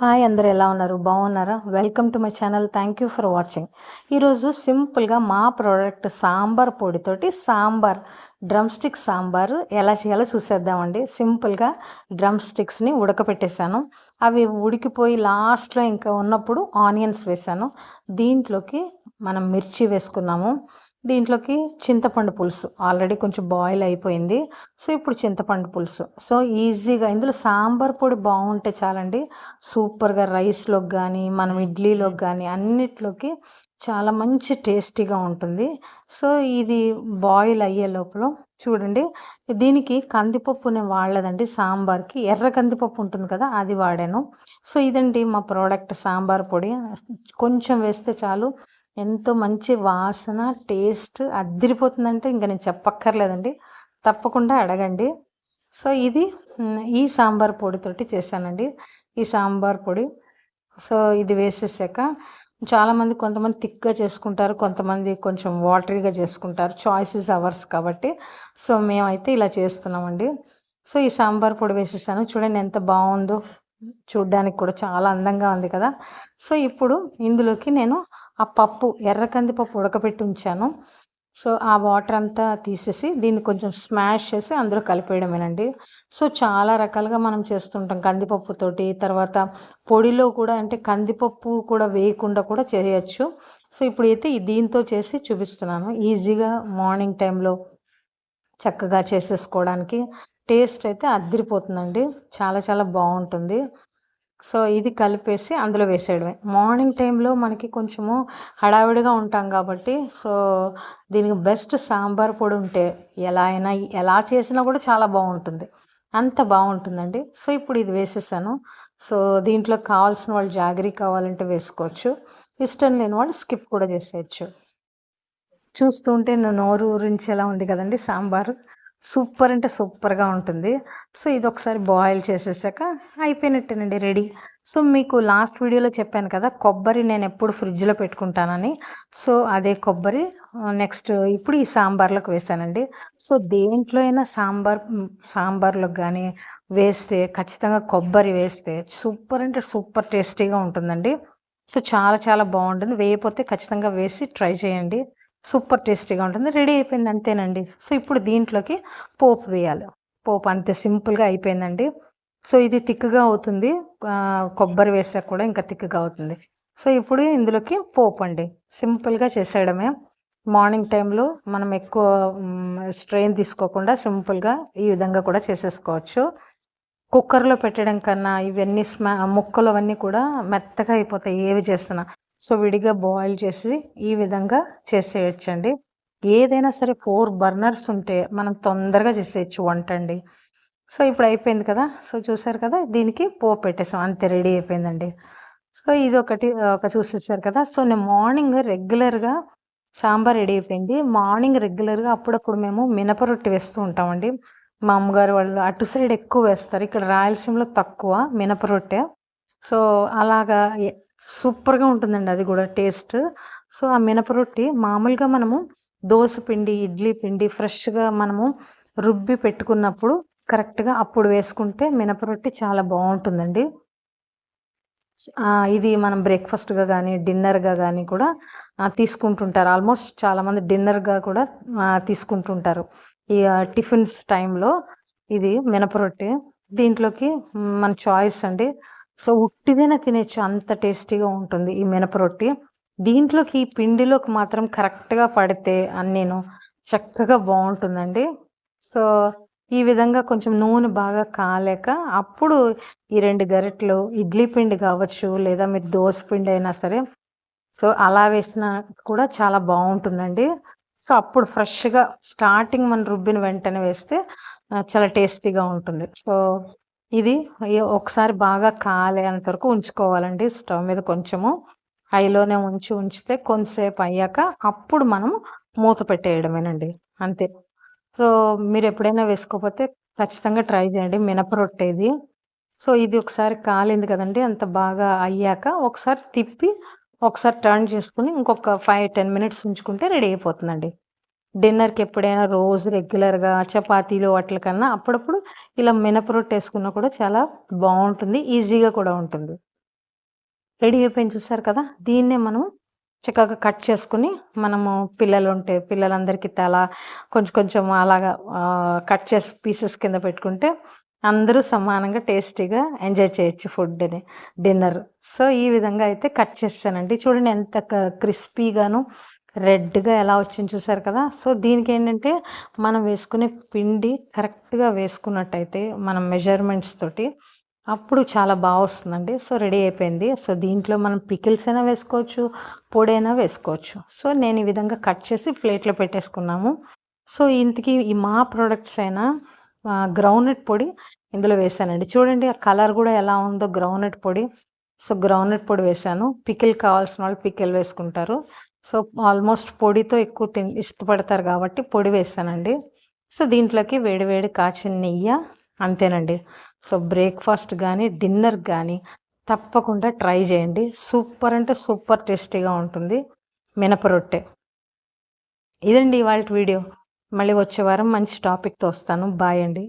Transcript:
Hi అందరు ఎలా ఉన్నారు? బాగున్నారా? Welcome to my channel. Thank you for watching. ఈరోజు సింపుల్గా మా ప్రోడక్ట్ సాంబార్ పొడితోటి సాంబార్ డ్రమ్ స్టిక్ సాంబార్ ఎలా చేయాలో చూసేద్దామండి. సింపుల్గా డ్రమ్ స్టిక్స్ని ఉడకపెట్టేశాను. అవి ఉడికిపోయి లాస్ట్లో ఇంకా ఉన్నప్పుడు ఆనియన్స్ వేసాను దీంట్లోకి మనం మిర్చి వేసుకున్నాము. దీంట్లోకి చింతపండు పులుసు. ఆల్రెడీ కొంచెం బాయిల్ అయిపోయింది. సో ఇప్పుడు చింతపండు పులుసు. సో ఈజీగా ఇందులో సాంబార్ పొడి బాగుంటే చాలండి. సూపర్గా రైస్లోకి కానీ మనం ఇడ్లీలోకి కానీ అన్నిట్లోకి చాలా మంచి టేస్టీగా ఉంటుంది. సో ఇది బాయిల్ అయ్యే లోపల చూడండి. దీనికి కందిపప్పు నేను వాడలేదండి. సాంబార్కి ఎర్ర కందిపప్పు ఉంటుంది కదా అది వాడాను. సో ఇదండి మా ప్రోడక్ట్ సాంబార్ పొడి. కొంచెం వేస్తే చాలు. ఎంతో మంచి వాసన టేస్ట్ అద్దిరిపోతుందంటే ఇంకా నేను చెప్పక్కర్లేదండి. తప్పకుండా అడగండి. సో ఇది ఈ సాంబార్ పొడితోటి చేశానండి. ఈ సాంబార్ పొడి. సో ఇది వేసేసాక చాలామంది కొంతమంది థిక్గా చేసుకుంటారు కొంతమంది కొంచెం వాటరీగా చేసుకుంటారు. చాయిసెస్ అవర్స్ కాబట్టి. సో మేమైతే ఇలా చేస్తున్నామండి. సో ఈ సాంబార్ పొడి వేసేసాను. చూడండి ఎంత బాగుందో. చూడ్డానికి కూడా చాలా అందంగా ఉంది కదా. సో ఇప్పుడు ఇందులోకి నేను ఆ పప్పు ఎర్ర కందిపప్పు ఉడకబెట్టి ఉంచాను. సో ఆ వాటర్ అంతా తీసేసి దీన్ని కొంచెం స్మాష్ చేసి అందులో కలిపేయడమేనండి. సో చాలా రకాలుగా మనం చేస్తుంటాం కందిపప్పుతోటి తర్వాత పొడిలో కూడా అంటే కందిపప్పు కూడా వేయకుండా కూడా చేయొచ్చు. సో ఇప్పుడు అయితే దీంతో చేసి చూపిస్తున్నాను. ఈజీగా మార్నింగ్ టైంలో చక్కగా చేసేసుకోవడానికి టేస్ట్ అయితే అద్దరిపోతుందండి చాలా చాలా బాగుంటుంది. సో ఇది కలిపేసి అందులో వేసేయడమే. మార్నింగ్ టైంలో మనకి కొంచెము హడావిడిగా ఉంటాం కాబట్టి సో దీనికి బెస్ట్ సాంబార్ పొడి ఉంటే ఎలా అయినా ఎలా చేసినా కూడా చాలా బాగుంటుంది. అంత బాగుంటుందండి. సో ఇప్పుడు ఇది వేసేసాను. సో దీంట్లో కావాల్సిన వాళ్ళు జాగ్రీ కావాలంటే వేసుకోవచ్చు. ఇష్టం లేని వాళ్ళు స్కిప్ కూడా చేసేయచ్చు. చూస్తుంటే నోరు ఊరించేలా ఉంది కదండి సాంబారు. సూపర్ అంటే సూపర్గా ఉంటుంది. సో ఇది ఒకసారి బాయిల్ చేసేసాక అయిపోయినట్టేనండి రెడీ. సో మీకు లాస్ట్ వీడియోలో చెప్పాను కదా కొబ్బరి నేను ఎప్పుడు ఫ్రిడ్జ్లో పెట్టుకుంటానని. సో అదే కొబ్బరి నెక్స్ట్ ఇప్పుడు ఈ సాంబార్లోకి వేసానండి. సో దేంట్లో అయినా సాంబార్ సాంబార్లోకి కానీ వేస్తే ఖచ్చితంగా కొబ్బరి వేస్తే సూపర్ అంటే సూపర్ టేస్టీగా ఉంటుందండి. సో చాలా చాలా బాగుంటుంది. వేయకపోతే ఖచ్చితంగా వేసి ట్రై చేయండి. సూపర్ టేస్టీగా ఉంటుంది. రెడీ అయిపోయింది అంతేనండి. సో ఇప్పుడు దీంట్లోకి పోపు వేయాలి. పోపు అంతే సింపుల్గా అయిపోయిందండి. సో ఇది తిక్కుగా అవుతుంది. కొబ్బరి వేసాక కూడా ఇంకా తిక్కుగా అవుతుంది. సో ఇప్పుడు ఇందులోకి పోపు అండి. సింపుల్గా చేసేయడమే. మార్నింగ్ టైంలో మనం ఎక్కువ స్ట్రెయిన్ తీసుకోకుండా సింపుల్గా ఈ విధంగా కూడా చేసేసుకోవచ్చు. కుక్కర్లో పెట్టడం కన్నా ఇవన్నీ స్మా ముక్కలు అవన్నీ కూడా మెత్తగా అయిపోతాయి. ఏవి చేస్తున్నా. సో విడిగా బాయిల్ చేసి ఈ విధంగా చేసేయచ్చండి. ఏదైనా సరే ఫోర్ బర్నర్స్ ఉంటే మనం తొందరగా చేసేయచ్చు వంట అండి సో ఇప్పుడు అయిపోయింది కదా? సో చూసారు కదా? దీనికి పోపు పెట్టేసాం. అంతే రెడీ అయిపోయిందండి. సో ఇది ఒకటి ఒక చూసేసారు కదా? సో నేను మార్నింగ్ రెగ్యులర్గా సాంబార్ రెడీ అయిపోయింది. మార్నింగ్ రెగ్యులర్గా అప్పుడప్పుడు మేము మినప రొట్టె వేస్తూ ఉంటామండి. మా అమ్మగారు వాళ్ళు అటు సైడ్ ఎక్కువ వేస్తారు. ఇక్కడ రాయలసీమలో తక్కువ మినప రొట్టె. సో అలాగా సూపర్గా ఉంటుందండి అది కూడా టేస్ట్. సో ఆ మినపరొట్టి మామూలుగా మనము దోశ పిండి ఇడ్లీ పిండి ఫ్రెష్గా మనము రుబ్బి పెట్టుకున్నప్పుడు కరెక్ట్గా అప్పుడు వేసుకుంటే మినపరొట్టి చాలా బాగుంటుందండి. ఇది మనం బ్రేక్ఫాస్ట్గా కానీ డిన్నర్గా కానీ కూడా తీసుకుంటుంటారు. ఆల్మోస్ట్ చాలామంది డిన్నర్గా కూడా తీసుకుంటుంటారు. ఈ టిఫిన్స్ టైంలో ఇది మినపరొట్టి దీంట్లోకి మన చాయిస్ అండి సో ఉట్టిదైనా తినేచ్చు అంత టేస్టీగా ఉంటుంది ఈ మినప రొట్టి. దీంట్లోకి ఈ పిండిలోకి మాత్రం కరెక్ట్గా పడితే అని నేను చక్కగా బాగుంటుందండి. సో ఈ విధంగా కొంచెం నూనె బాగా కాలేక అప్పుడు ఈ రెండు గరిటెలు ఇడ్లీ పిండి కావచ్చు లేదా మీరు దోశ పిండి అయినా సరే సో అలా వేసిన కూడా చాలా బాగుంటుందండి. సో అప్పుడు ఫ్రెష్గా స్టార్టింగ్ మనం రుబ్బిన వెంటనే వేస్తే చాలా టేస్టీగా ఉంటుంది. సో ఇది ఒకసారి బాగా కాలేంత వరకు ఉంచుకోవాలండి. స్టవ్ మీద కొంచెము హైలోనే ఉంచి ఉంచితే కొంతసేపు అయ్యాక అప్పుడు మనం మూత పెట్టేయడమేనండి. అంతే. సో మీరు ఎప్పుడైనా వేసుకోకపోతే ఖచ్చితంగా ట్రై చేయండి. మినప రొట్టేది. సో ఇది ఒకసారి కాలింది కదండి అంత బాగా అయ్యాక ఒకసారి తిప్పి ఒకసారి టర్న్ చేసుకుని ఇంకొక ఫైవ్ టెన్ మినిట్స్ ఉంచుకుంటే రెడీ అయిపోతుందండి. డిన్నర్కి ఎప్పుడైనా రోజు రెగ్యులర్గా చపాతీలు వాటి కన్నా అప్పుడప్పుడు ఇలా మినప వేసుకున్నా కూడా చాలా బాగుంటుంది ఈజీగా కూడా ఉంటుంది. రెడీ అయిపోయింది చూసారు కదా? దీన్నే మనం చక్కగా కట్ చేసుకుని మనము పిల్లలు ఉంటే పిల్లలందరికీ తల కొంచెం కొంచెం అలాగా కట్ చేసి పీసెస్ కింద పెట్టుకుంటే అందరూ సమానంగా టేస్టీగా ఎంజాయ్ చేయొచ్చు ఫుడ్ని డిన్నర్. సో ఈ విధంగా అయితే కట్ చేస్తానండి. చూడండి ఎంత క్రిస్పీగాను రెడ్గా ఎలా వచ్చింది చూసారు కదా? సో దీనికి ఏంటంటే మనం వేసుకునే పిండి కరెక్ట్గా వేసుకున్నట్టయితే మనం మెజర్మెంట్స్ తోటి అప్పుడు చాలా బాగా వస్తుందండి. సో రెడీ అయిపోయింది. సో దీంట్లో మనం పికిల్స్ అయినా వేసుకోవచ్చు పొడి అయినా వేసుకోవచ్చు. సో నేను ఈ విధంగా కట్ చేసి ప్లేట్లో పెట్టేసుకున్నాము. సో ఇంతకీ ఈ మా ప్రోడక్ట్స్ అయినా గ్రౌండ్నట్ పొడి ఇందులో వేసానండి. చూడండి ఆ కలర్ కూడా ఎలా ఉందో గ్రౌండ్నట్ పొడి. సో గ్రౌండ్నట్ పొడి వేసాను. పికిల్ కావాల్సిన వాళ్ళు పికిల్ వేసుకుంటారు. సో ఆల్మోస్ట్ పొడితో ఎక్కువ తిన్ ఇష్టపడతారు కాబట్టి పొడి వేస్తానండి. సో దీంట్లోకి వేడివేడి కాచిన నెయ్యి అంతేనండి. సో బ్రేక్ఫాస్ట్ కానీ డిన్నర్ కానీ తప్పకుండా ట్రై చేయండి. సూపర్ అంటే సూపర్ టేస్టీగా ఉంటుంది. మినప రొట్టె. ఇదండి ఇవాళ వీడియో. మళ్ళీ వచ్చే వారం మంచి టాపిక్తో వస్తాను. బాయ్ అండి.